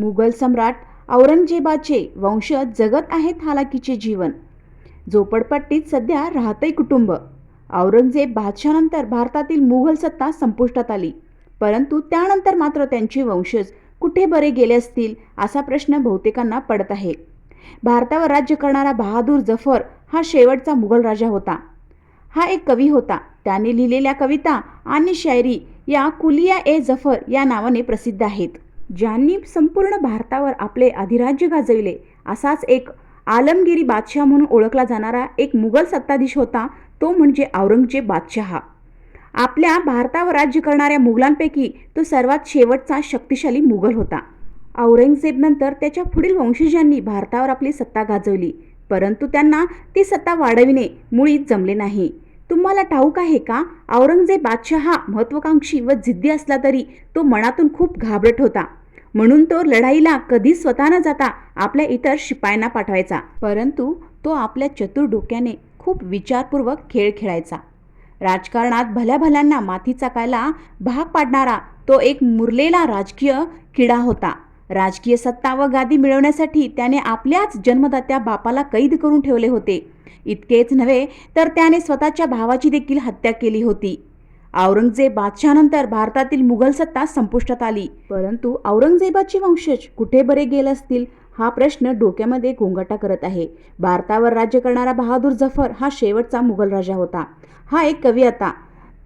मुघल सम्राट औरंगजेबाचे वंशज जगत आहेत हालाकीचे जीवन. झोपडपट्टीत सध्या राहते कुटुंब. औरंगजेब बादशानंतर भारतातील मुघल सत्ता संपुष्टात आली. परंतु त्यानंतर मात्र त्यांचे वंशज कुठे बरे गेले असतील असा प्रश्न बहुतेकांना पडत आहे. भारतावर राज्य करणारा बहादूर जफर हा शेवटचा मुघल राजा होता. हा एक कवी होता. त्याने लिहिलेल्या कविता आणि शायरी या कुलिया ए जफर या नावाने प्रसिद्ध आहेत. ज्यांनी संपूर्ण भारतावर आपले अधिराज्य गाजविले असाच एक आलमगिरी बादशाह म्हणून ओळखला जाणारा एक मुघल सत्ताधीश होता तो म्हणजे औरंगजेब बादशहा. आपल्या भारतावर राज्य करणाऱ्या मुघलांपैकी तो सर्वात शेवटचा शक्तिशाली मुघल होता. औरंगजेबनंतर त्याच्या पुढील वंशजांनी भारतावर आपली सत्ता गाजवली परंतु त्यांना ती सत्ता वाढविणे मुळीच जमले नाही. तुम्हाला ठाऊक आहे का? औरंगजेब बादशहा महत्वाकांक्षी व जिद्दी असला तरी तो मनातून खूप घाबरट होता. म्हणून तो लढाईला कधी स्वतः न जाता आपल्या इतर शिपायांना पाठवायचा. परंतु तो आपल्या चतुर डोक्याने खूप विचारपूर्वक खेळ खेळायचा. राजकारणात भल्या भल्यांना माथी चाकायला भाग पाडणारा तो एक मुरलेला राजकीय किडा होता. राजकीय सत्ता व गादी मिळवण्यासाठी त्याने आपल्याच जन्मदात्या बापाला कैद करून ठेवले होते. इतकेच नव्हे तर त्याने स्वतःच्या भावाची देखील हत्या केली होती. औरंगजेब बादशहानंतर भारतातील मुघल सत्ता संपुष्टात आली. परंतु औरंगजेबाचे वंशज कुठे बरे गेले असतील हा प्रश्न डोक्यामध्ये गोंगाटा करत आहे. भारतावर राज्य करणारा बहादूर जफर हा शेवटचा मुघल राजा होता. हा एक कवी आता.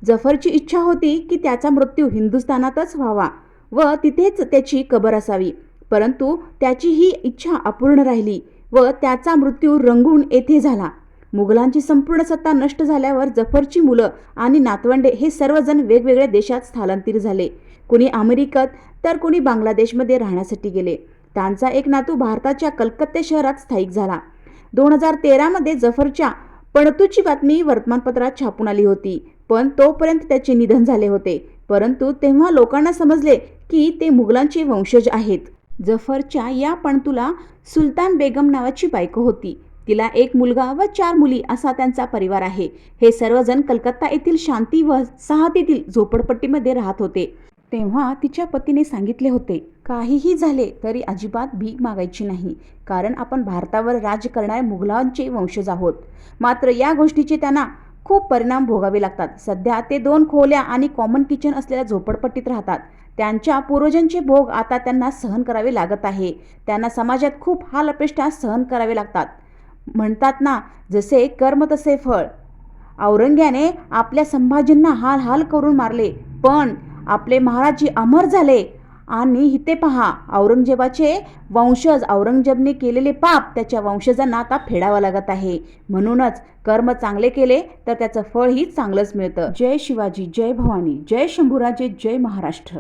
जफरची इच्छा होती की त्याचा मृत्यू हिंदुस्थानातच व्हावा व तिथेच त्याची कबर असावी. परंतु त्याची ही इच्छा अपूर्ण राहिली व त्याचा मृत्यू रंगून येथे झाला. मुघलांची संपूर्ण सत्ता नष्ट झाल्यावर जफरची मुलं आणि नातवंडे हे सर्वजण वेगवेगळ्या देशात स्थलांतरित झाले. कुणी अमेरिकत तर कुणी बांगलादेशमध्ये राहण्यासाठी गेले. त्यांचा एक नातू भारताच्या कलकत्ते शहरात स्थायिक झाला. दोन हजार तेरामध्ये जफरच्या पणतूची बातमी वर्तमानपत्रात छापून आली होती पण तोपर्यंत त्याचे निधन झाले होते. परंतु तेव्हा लोकांना समजले की ते मुघलांचे वंशज आहेत. जफरच्या या पणतूला सुलतान बेगम नावाची बायको होती. तिला एक मुलगा व चार मुली असा त्यांचा परिवार आहे. हे सर्वजण कलकत्ता येथील शांती व सहातीतील झोपडपट्टीमध्ये राहत होते. तेव्हा तिच्या पतीने सांगितले होते काहीही झाले तरी अजिबात भीक मागायची नाही कारण आपण भारतावर राज करणाऱ्या मुघलांचे वंशज आहोत. मात्र या गोष्टीचे त्यांना खूप परिणाम भोगावे लागतात. सध्या ते दोन खोल्या आणि कॉमन किचन असलेल्या झोपडपट्टीत राहतात. त्यांच्या पूर्वजांचे भोग आता त्यांना सहन करावे लागत आहे. त्यांना समाजात खूप हाल अपेष्टा सहन करावे लागतात. म्हणतात ना जसे कर्म तसे फळ. औरंग्याने आपल्या संभाजींना हाल हाल करून मारले पण आपले महाराजी अमर झाले. आणि इथे पहा औरंगजेबाचे वंशज औरंगजेबने केलेले पाप त्याच्या वंशजांना आता फेडावं लागत आहे. म्हणूनच कर्म चांगले केले तर त्याचं फळही चांगलंच मिळतं. जय शिवाजी जय भवानी जय शंभूराजे जय महाराष्ट्र.